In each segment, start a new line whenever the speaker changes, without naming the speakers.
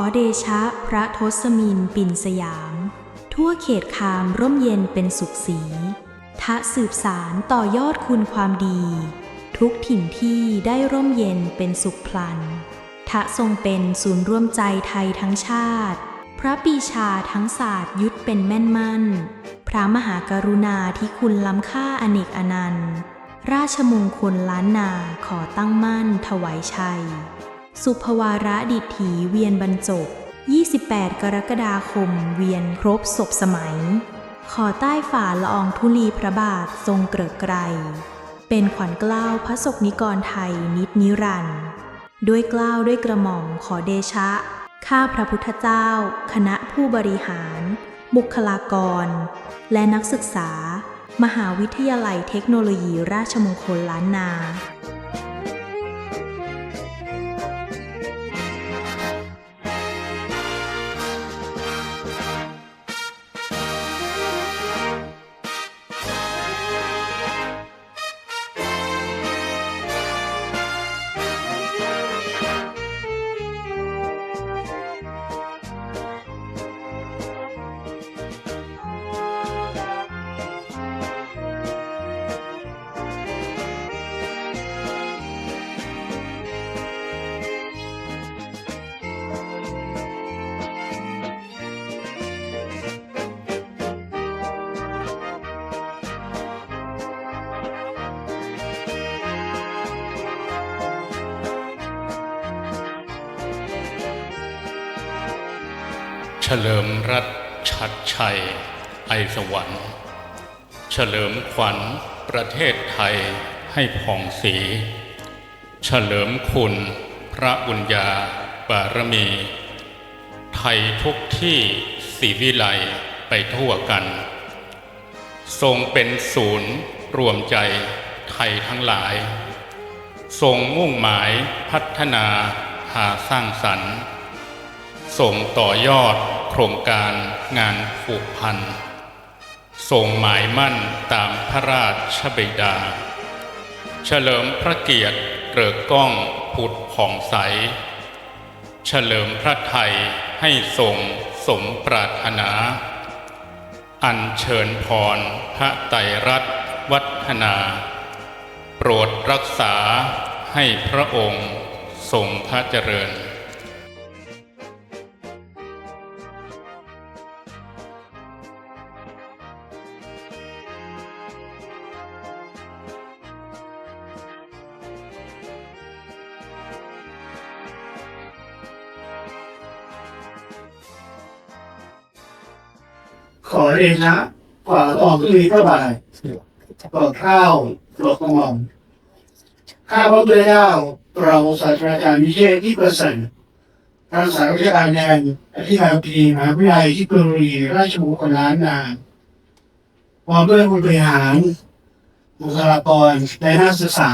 อเดชะพระทศมินปิ่นสยาม ทั่วเขตคามร่มเย็นเป็นสุขสีทะสืบสารต่อยอดคุณความดี ทุกถิ่นที่ได้ร่มเย็นเป็นสุขพลันทะทรงเป็นศูนย์ร่วมใจไทยทั้งชาติ พระปีชาทั้งศาสตร์ยุทธเป็นแม่นมั่น พระมหากรุณาที่คุณล้ำค่าอเนกอนันต์ ราชมงคลล้านนาขอตั้งมั่นถวายชัย สุภวาระดิถีเวียนบรรจบ 28 กรกฎาคม เวียนครบศพสมัย ขอใต้ฝ่าละอองธุลีพระบาททรงเกริกไกร เป็นขวัญกล้าวพระศกนิกรไทยนิดนิรันด์ด้วยกล้าวด้วยกระหม่อมขอเดชะ ข้าพระพุทธเจ้า คณะผู้บริหาร บุคลากร และนักศึกษา มหาวิทยาลัยเทคโนโลยีราชมงคลล้านนา
เฉลิมรัตชัดชัย ไอสวรรค์ เฉลิมขวัญประเทศไทยให้ผ่องสี เฉลิมคุณพระบุญญาบารมี ไทยทุกที่สีวิไลไปทั่วกัน ทรงเป็นศูนย์รวมใจไทยทั้งหลาย ทรงมุ่งหมายพัฒนาหาสร้างสรรค์ส่งต่อยอด ครงการงานผูกพันส่งหมายมั่นตามพระราชบิดา เฉลิมพระเกียรติเกริกก้องผุดผ่องใส เฉลิมพระไทยให้ทรงสมปรารถนา อัญเชิญพรพระไตรรัตน์วัฒนา โปรดรักษาให้พระองค์ทรงพระเจริญ
ขอเดชะกว่าออกลีพระบาทโปรดข้าวโปรดกระหม่อมข้าพระพุทธเจ้าเราศาสตราจารย์วิเชษฐ์ที่ประเสริฐรักษาวิชาการแทนอธิการบดีมหาวิทยาลัยที่กรุงรีราชมงคลล้านนาพร้อมด้วยผู้บริหารบุคลากรและนักศึกษา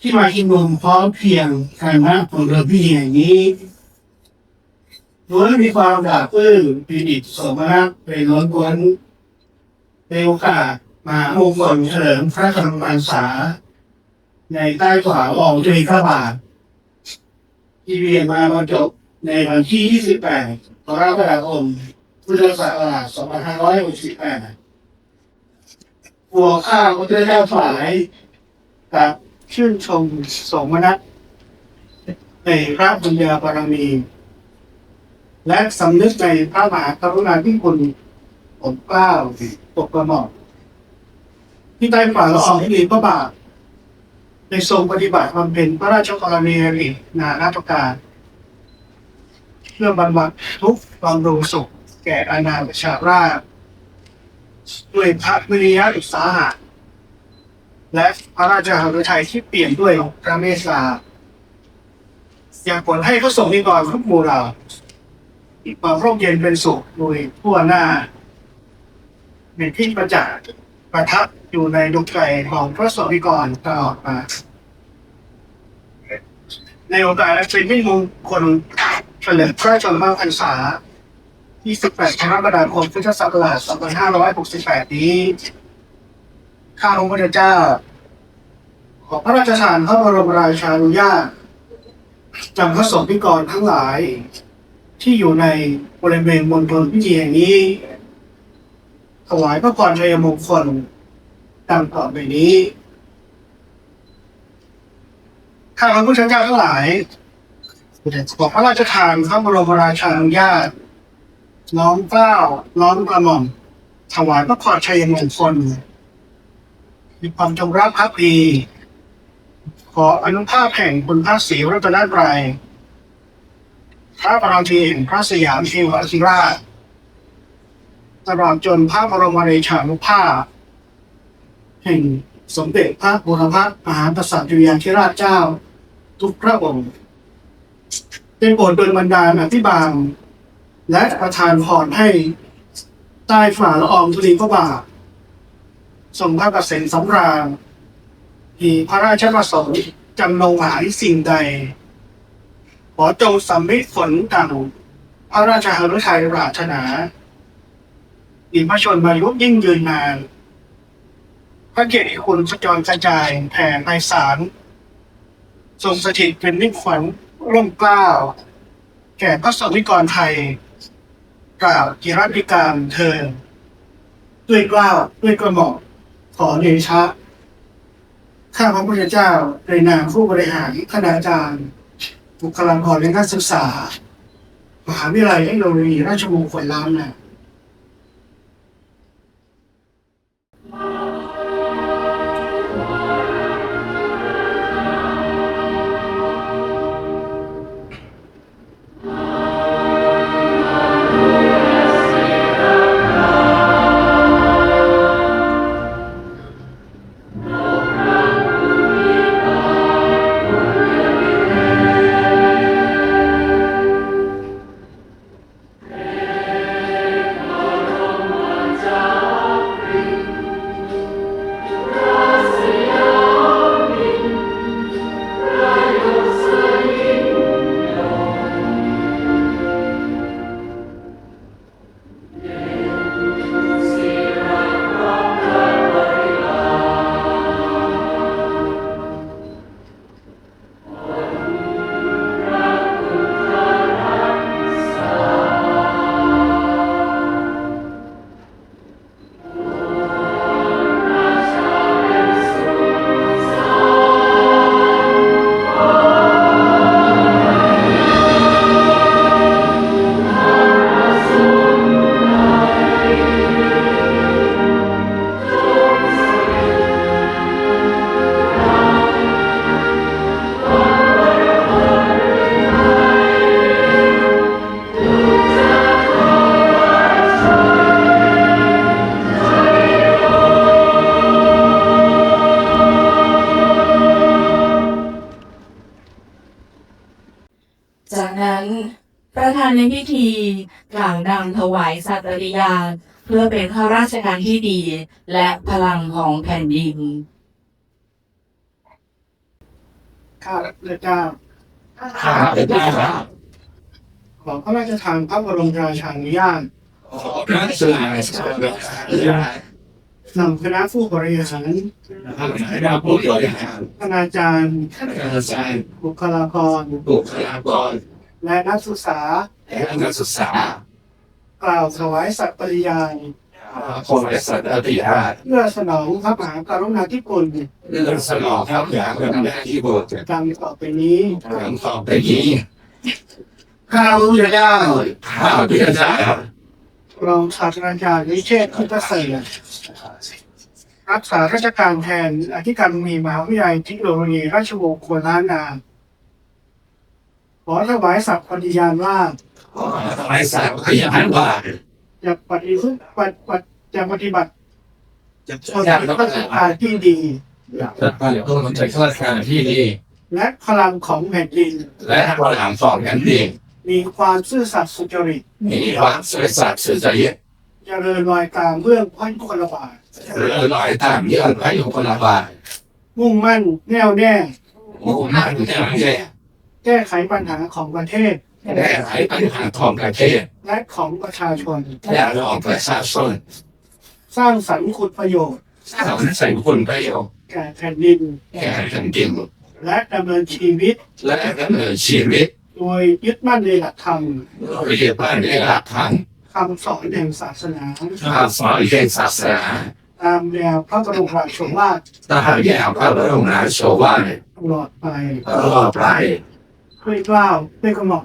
ที่มาชุมนุมพร้อมเพรียงกันมาผลเรือพิธีแห่งนี้ ล้วนมีความดาบปลื้มปีดิตสมนักเป็นล้นล้วนในโอกาสมามงคลเฉลิมพระชนมพรรษา ในใต้ฝ่าอองธุลีพระบาท ที่เวียนมาบรรจบในวันที่ 28กรกฎาคมพุทธศักราช2568หัวข้าพระเจ้าฝ่ายกับชื่นชมสมนัตในพระบุญญาบารมี และสำนึกในพระมหากรุณาธิคุณผมกล้าวปกกระหม่อมที่ใต้ฝ่าละอองธุลีพระบาทในทรงปฏิบัติบำเพ็ญพระราชกรณียกิจนานาประการ เพื่อบรรบัดทุกข์บำรุงสุข แก่อาณาประชาราษด้วยพระวิริยะอุตสาหะและพระราชหฤทัยที่เปลี่ยนด้วยพระเมตตาอยากผลให้พระสงฆ์นิกรทุกหมู่เหล่า ความร่มเย็นเป็นสุขโดยทั่วหน้า เป็นที่ประจักษ์ประทับอยู่ในดวงใจของพระสงฆ์นิกรตลอดมา ในโอกาสเป็นมิมงคลเฉลิมพระชนมพรรษา 28กรกฎาคมพุทธศักราช2568 นี้ ข้าพระพุทธเจ้า ขอพระราชทานพระบรมราชานุญาตจำพระสงฆ์นิกรทั้งหลาย ที่อยู่ในบริเวณมณฑลพิธีแห่งนี้ ถวายพระพรชัยมงคลดังต่อไปนี้ข้าพระพุทธเจ้าทั้งหลายขอพระราชทานพระบรมราชานุญาตน้อมเกล้าน้อมกระหม่อมถวายพระพรชัยมงคลมีความจงรักภักดีขออนุภาพแห่งคุณพระศรีรัตนตรัย ระบรมทีแห่งพระสยามเทวสิราชตลอดจนพระบรมเดชานุภาพแห่งสมเด็จพระบุรพมหากษัตริย์ยานธิราชเจ้า ทุกพระองค์เป็นโปรดเป็นบรรดาอภิบาลและประทานพรให้ใต้ฝ่าละอองธุลีพระบาททรงพระเกษมสำราญมีพระราชประสงค์จำนงหายสิ่งใด ขอจงสำเร็จผลดังพระราชหฤทัยปรารถนามีพระชนมายุยิ่งยืนนาน พระเกียรติคุณขจรกระจายแผ่ไพศาลทรงสถิตเป็นมิ่งขวัญร่มกล้าว แก่พระสงฆ์นิกรไทย กล่าวกิรติการเทินด้วยกล้าวด้วยกระหม่อมขอเดชะข้าพระพุทธเจ้าในนามผู้บริหารคณาจารย์ บุคลากรในการศึกษา มหาวิทยาลัยเทคโนโลยีราชมงคลล้านนา
กล่าวดังถวายสัตย์ปฏิญาณเพื่อเป็นข้าราชการที่ดี และพลังของแผ่นดิน
ข้าพระพุทธเจ้า
ข้าพเจ้า
ขอพระราชทานพระบรมราชานุญาต
ขอพระราชทานพระบรมราชานุญาต
นำคณะผู้บริหาร
ทางคณะผู้บริหาร
คณาจารย์
คณะอาจารย์
บุคลากร
บุคลากร
และนักศึกษา
และนักศึกษา ก
ล่าวถวายสัตย์ปฏิญาณ
ขอสัตย์อธิษฐาน
เพื่อสนองพระมหากรุณาธิคุณ
เรื่องสนองพระมหากรุณาธิคุณ
ดังต่อไปนี้
ดังต่อไปนี้
ข้าพระพุทธเจ้า
ข้าพเจ้าร
องศาสตราจารย์วิเชษฐ์พุทธเสรรักษาราชการแทนอธิการบดีมหาวิทยาลัยเทคโนโลยีราชมงคลล้านนาขอถวายสัตย์ปฏิญาณว่า
ขอถวายสัตย์พยานว่า
จะปฏิบัติปฏิบัติจะปฏิบัติ
จะ
ตน
จะ
เป็น
ต้อง
ข้าราชการที่ดี
จะปฏิบัติตนข้าราชการที่ดี
และพลังของแผ่นดิน
และบริหารสองกันดี
มีความซื่อสัตย์สุจริต
มีความซื่อสัตย์สุจริต
เจริญรอยตามเบื้องพระยุคลบาท
เรือลอยตามเยื่อพระยุคลบาท
มุ่งมั่นแน่วแน่
มุ่งมั่นแน่วแน่
แก้ไขปัญหาของประเทศ
แก้ไขปัญหาของประเทศ
และของประชาชน
และของประชาชน
สร้างสรรค์คุณประโยชน์
สร้างสรรค์คุณประโยชน์
แก่แผ่นดิน
แก่แผ่นดิน
และดำเนินชีวิต
และดำเนินชีวิต
โดยยึดมั่นในหลักธรรม
โดยยึดมั่นในหลักธรรม
คำสอนแห่งศาสนา
คำสอนแห่งศาสนา
ตามแนวพระบรมราโชวาท
ตามแนวพระบรมราโชวาท
ตลอดไป
ตลอดไป
ด้วยเกล้าวด้วยกระหม่อม